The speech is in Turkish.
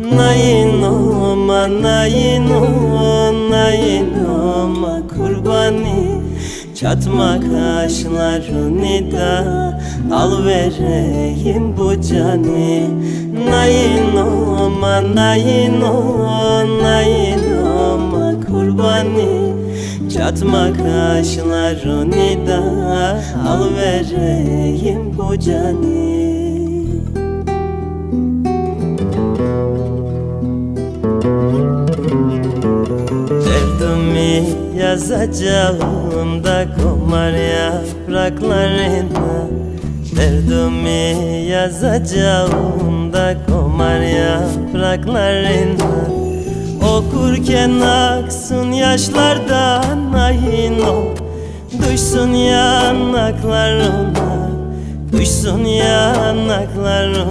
Nayinoma, nayino, nayinoma kurbani Çatma kaşlarını da al vereyim bu cani. Nayinoma, nayino, nayinoma kurbani Çatma kaşlarını da al vereyim bu cani Derdimi yazacağım da komar yapraklarına Derdimi yazacağım da komar yapraklarına. Okurken aksın yaşlardan ayno Duysun yanaklarına Duysun yanaklarına